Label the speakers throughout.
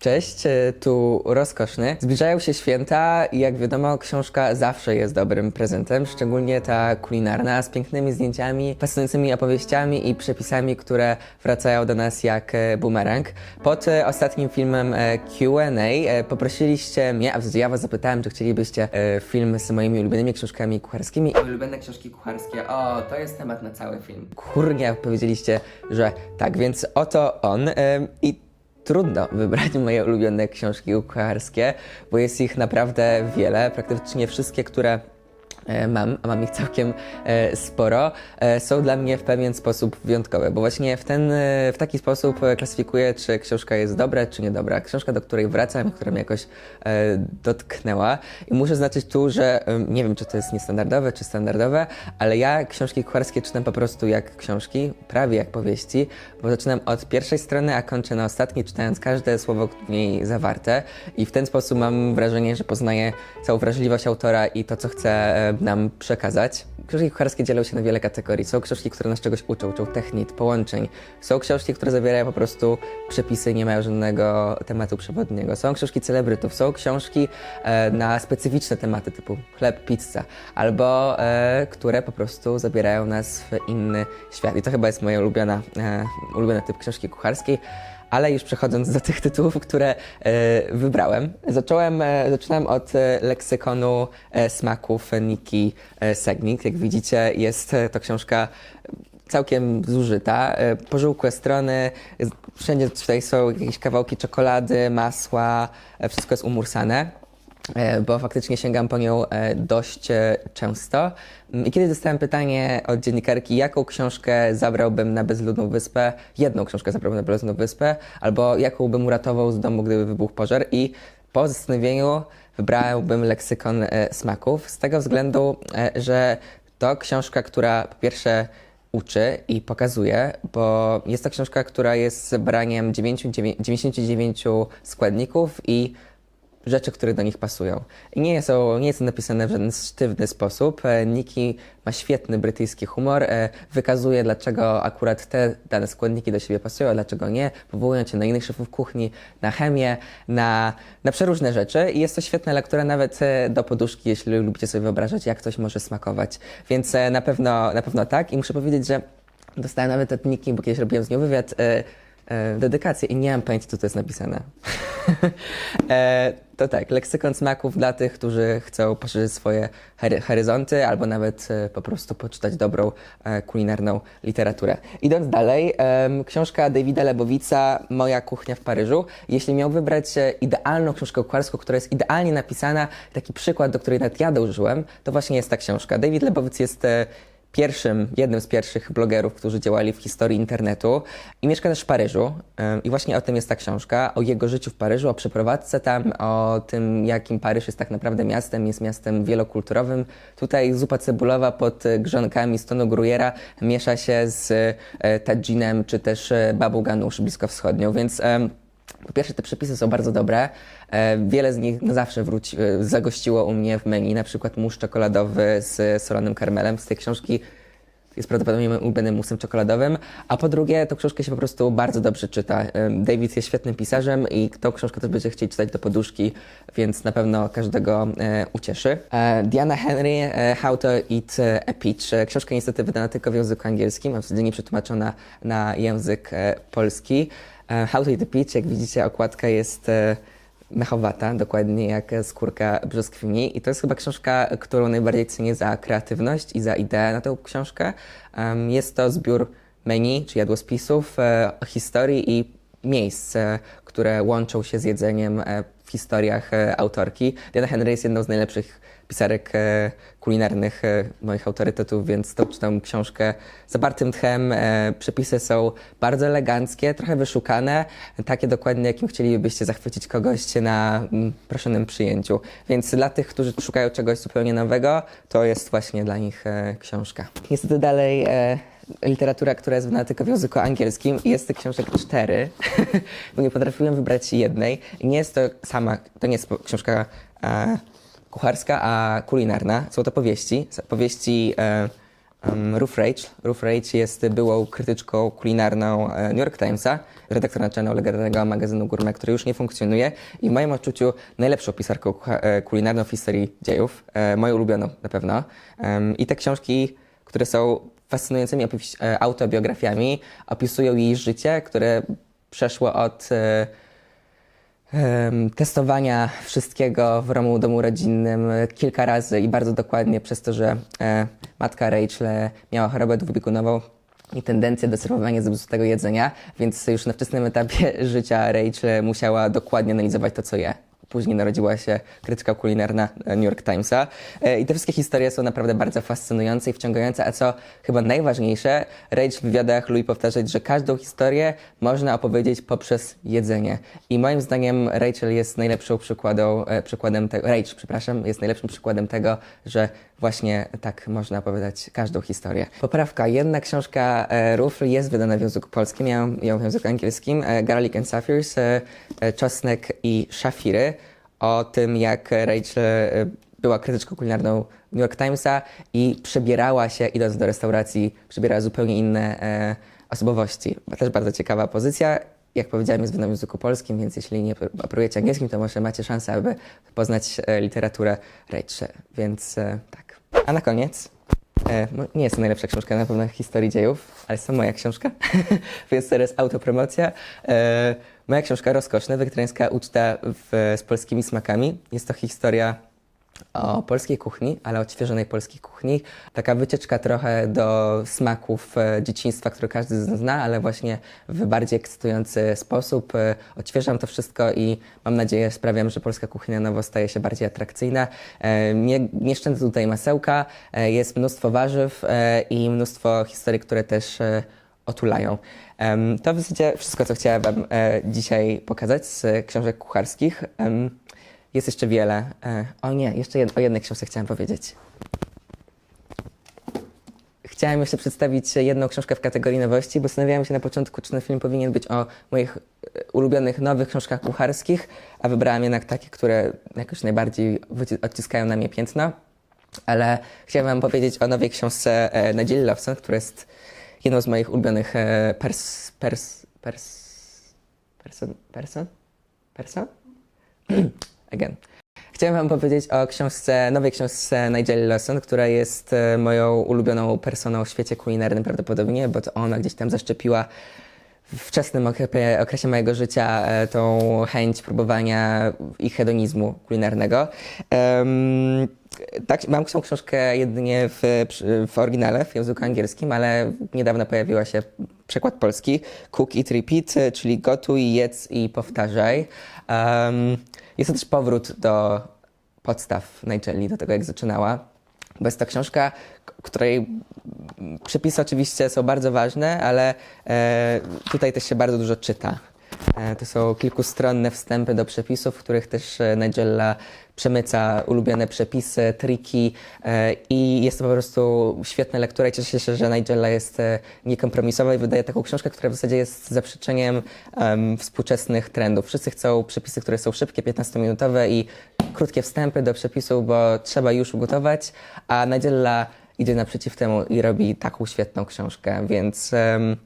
Speaker 1: Cześć, e, tu Rozkoszny. Zbliżają się święta i jak wiadomo, książka zawsze jest dobrym prezentem, szczególnie ta kulinarna, z pięknymi zdjęciami, fascynującymi opowieściami i przepisami, które wracają do nas jak e, bumerang. Pod e, ostatnim filmem Q&A poprosiliście mnie, a ja was zapytałem, czy chcielibyście film z moimi ulubionymi książkami kucharskimi. Ulubione książki kucharskie, o, to jest temat na cały film. Kurnie powiedzieliście, że tak, więc oto on i trudno wybrać moje ulubione książki kucharskie, bo jest ich naprawdę wiele. Praktycznie wszystkie, które mam, a mam ich całkiem e, sporo, e, są dla mnie w pewien sposób wyjątkowe, bo właśnie w, ten, e, w taki sposób e, klasyfikuję, czy książka jest dobra, czy niedobra. Książka, do której wracam, która mnie jakoś e, dotknęła. I muszę znaczyć tu, że e, nie wiem, czy to jest niestandardowe, czy standardowe, ale ja książki kucharskie czytam po prostu jak książki, prawie jak powieści, bo zaczynam od pierwszej strony, a kończę na ostatniej, czytając każde słowo w niej zawarte. I w ten sposób mam wrażenie, że poznaję całą wrażliwość autora i to, co chce e, nam przekazać. Książki kucharskie dzielą się na wiele kategorii. Są książki, które nas czegoś uczą, uczą technik, połączeń. Są książki, które zawierają po prostu przepisy, nie mają żadnego tematu przewodniego. Są książki celebrytów, są książki e, na specyficzne tematy typu chleb, pizza, albo e, które po prostu zabierają nas w inny świat. I to chyba jest moja ulubiona, e, ulubiony typ książki kucharskiej. Ale już przechodząc do tych tytułów, które e, wybrałem, zacząłem, e, zaczynałem od e, leksykonu smaków Niki Segnik. Jak widzicie, jest to książka całkiem zużyta. Pożółkłe strony, wszędzie tutaj są jakieś kawałki czekolady, masła, wszystko jest umursane bo faktycznie sięgam po nią e, dość e, często. Mm, I kiedy dostałem pytanie od dziennikarki, jaką książkę zabrałbym na bezludną wyspę, jedną książkę zabrałbym na bezludną wyspę, albo jaką bym uratował z domu, gdyby wybuchł pożar i po zastanowieniu wybrałbym leksykon e, smaków z tego względu, e, że to książka, która po pierwsze uczy i pokazuje, bo jest to książka, która jest zebraniem 99 99 składników i rzeczy, które do nich pasują. I nie są, nie jest to napisane w żaden sztywny sposób. E, Niki ma świetny brytyjski humor, e, wykazuje, dlaczego akurat te dane składniki do siebie pasują, a dlaczego nie, powołując się na innych szefów kuchni, na chemię, na, na przeróżne rzeczy. I jest to świetna lektura nawet e, do poduszki, jeśli lubicie sobie wyobrażać, jak coś może smakować. Więc na pewno, na pewno tak. I muszę powiedzieć, że dostałem nawet od Niki, bo kiedyś robiłem z nią wywiad, e, dedykację i nie mam pojęcia, co to jest napisane. e, to tak, leksykon smaków dla tych, którzy chcą poszerzyć swoje hory- horyzonty albo nawet e, po prostu poczytać dobrą kulinarną literaturę. Idąc dalej, książka Davida Lebowica Moja kuchnia w Paryżu. Jeśli miał wybrać idealną książkę kucharską, która jest idealnie napisana, taki przykład, do której nawet ja dążyłem, to właśnie jest ta książka. David Lebowic jest pierwszym, jednym z pierwszych blogerów, którzy działali w historii internetu i mieszka też w Paryżu. I właśnie o tym jest ta książka, o jego życiu w Paryżu, o przeprowadzce tam, o tym, jakim Paryż jest tak naprawdę miastem, jest miastem wielokulturowym. Tutaj zupa cebulowa pod e, grzonkami z tonu grujera miesza się z e, tadżinem, czy też e, babą ganusz bliskowschodnią, więc... po pierwsze, te przepisy są bardzo dobre. E, wiele z nich na zawsze wróci, e, zagościło u mnie w menu, na przykład mus czekoladowy z solonym karmelem. Z tej książki jest prawdopodobnie moim ulubionym musem czekoladowym. A po drugie, tą książkę się po prostu bardzo dobrze czyta. E, David jest świetnym pisarzem i tą książkę też będzie chcieć czytać do poduszki, więc na pewno każdego ucieszy. Diana Henry, How to Eat a Peach. Książka niestety wydana tylko w języku angielskim, a wtedy nie przetłumaczona na język polski. E, How to Eat a Peach, jak widzicie, okładka jest e, mechowata, dokładnie jak skórka brzoskwini. I to jest chyba książka, którą najbardziej cenię za kreatywność i za ideę na tę książkę. Jest to zbiór menu, czy jadłospisów, e, historii i miejsc, które łączą się z jedzeniem w historiach autorki. Diana Henry jest jedną z najlepszych pisarek e, kulinarnych e, moich autorytetów, więc to czytam książkę zapartym tchem. E, przepisy są bardzo eleganckie, trochę wyszukane, takie dokładnie, jakim chcielibyście zachwycić kogoś na mm, proszonym przyjęciu. Więc dla tych, którzy szukają czegoś zupełnie nowego, to jest właśnie dla nich książka. Niestety dalej literatura, która jest wydana tylko w języku angielskim jest tych książek cztery, bo nie potrafiłem wybrać jednej. Nie jest to sama, to nie jest książka kucharska, a kulinarna. Są to powieści, powieści e, Um, Ruth Rage. Ruth Rage jest byłą krytyczką kulinarną e, New York Timesa, redaktor naczelną legendarnego magazynu Gourmet, który już nie funkcjonuje i w moim odczuciu najlepszą pisarką e, kulinarną w historii dziejów, e, moją ulubioną na pewno. Em, I te książki, które są fascynującymi e, autobiografiami, opisują jej życie, które przeszło od e, testowania wszystkiego w domu, domu rodzinnym e, kilka razy i bardzo dokładnie przez to, że e, matka Rachel e, miała chorobę dwubiegunową i tendencję do serwowania zepsutego jedzenia, więc już na wczesnym etapie życia Rachel musiała dokładnie analizować to, co je. Później narodziła się krytyka kulinarna e, New York Timesa. E, I te wszystkie historie są naprawdę bardzo fascynujące i wciągające, a co chyba najważniejsze, Rachel w wywiadach lubi powtarzać, że każdą historię można opowiedzieć poprzez jedzenie. I moim zdaniem Rachel jest najlepszą przykładą, e, przykładem tego, Rachel, przepraszam, jest najlepszym przykładem tego, że właśnie tak można opowiadać każdą historię. Poprawka, jedna książka e, Rufl jest wydana w języku polskim, ja ją- w języku angielskim, Garlic and Sapphires, Czosnek i Szafiry, o tym jak Rachel e, była krytyczką kulinarną New York Timesa i przebierała się, idąc do restauracji, przebierała zupełnie inne e, osobowości. Też bardzo ciekawa pozycja. Jak powiedziałem, jest w języku polskim, więc jeśli nie operujecie angielskim, to może macie szansę, aby poznać e, literaturę Rachel. Więc e, tak. A na koniec, e, mo- nie jest to najlepsza książka na pewno historii dziejów, ale jest to moja książka, więc teraz autopromocja. E, moja książka Rozkoszne, wegetariańska uczta w, z polskimi smakami. Jest to historia o polskiej kuchni, ale odświeżonej polskiej kuchni. Taka wycieczka trochę do smaków e, dzieciństwa, które każdy zna, ale właśnie w bardziej ekscytujący sposób. E, Odświeżam to wszystko i mam nadzieję sprawiam, że polska kuchnia nowo staje się bardziej atrakcyjna. E, Nie, nie szczędzę tutaj masełka, jest mnóstwo warzyw i mnóstwo historii, które też otulają. To w zasadzie wszystko, co chciałem dzisiaj pokazać z książek kucharskich. Jest jeszcze wiele. E, O nie, jeszcze jed o jednej książce chciałem powiedzieć. Chciałem jeszcze przedstawić jedną książkę w kategorii nowości, bo zastanawiałem się na początku, czy ten film powinien być o moich e, ulubionych nowych książkach kucharskich, a wybrałem jednak takie, które jakoś najbardziej odciskają na mnie piętno. Ale chciałem wam powiedzieć o nowej książce e, Nadziei Lawson, która jest jedną z moich ulubionych e, pers... pers... pers... person... person... person? Again. Chciałem wam powiedzieć o książce, nowej książce Nigel Lawson, która jest e, moją ulubioną personą w świecie kulinarnym prawdopodobnie, bo to ona gdzieś tam zaszczepiła w wczesnym okre- okresie mojego życia e, tą chęć próbowania i hedonizmu kulinarnego. Em, tak, mam tą książkę jedynie w, w oryginale, w języku angielskim, ale niedawno pojawiła się przekład polski Cook, Eat, Repeat, czyli gotuj, jedz i powtarzaj. Em, jest to też powrót do podstaw Nigeli, do tego jak zaczynała. Bo jest to książka, której przepisy oczywiście są bardzo ważne, ale e, tutaj też się bardzo dużo czyta. E, to są kilkustronne wstępy do przepisów, w których też e, Nigella przemyca ulubione przepisy, triki e, i jest to po prostu świetna lektura i cieszę się, że Nigella jest e, niekompromisowa i wydaje taką książkę, która w zasadzie jest zaprzeczeniem em, współczesnych trendów. Wszyscy chcą przepisy, które są szybkie, 15-minutowe i krótkie wstępy do przepisu, bo trzeba już ugotować, a Nigella idzie naprzeciw temu i robi taką świetną książkę, więc em,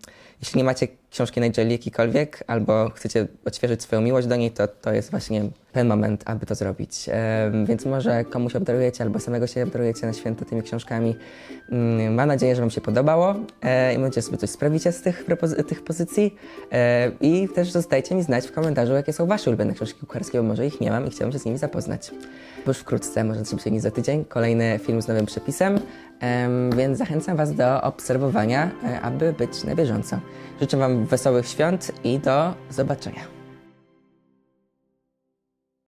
Speaker 1: jeśli nie macie książki Nigeli jakikolwiek, albo chcecie odświeżyć swoją miłość do niej, to to jest właśnie ten moment, aby to zrobić. Em, więc może komuś obdarujecie, albo samego się obdarujecie na święto tymi książkami. Mm, Mam nadzieję, że Wam się podobało e, i że sobie coś sprawicie z tych, tych pozycji. E, I też zostajcie mi znać w komentarzu, jakie są Wasze ulubione książki kucharskie, bo może ich nie mam i chciałbym się z nimi zapoznać. Już wkrótce, może się za tydzień, kolejny film z nowym przepisem, em, więc zachęcam Was do obserwowania, e, aby być na bieżąco. Życzę Wam wesołych świąt i do zobaczenia.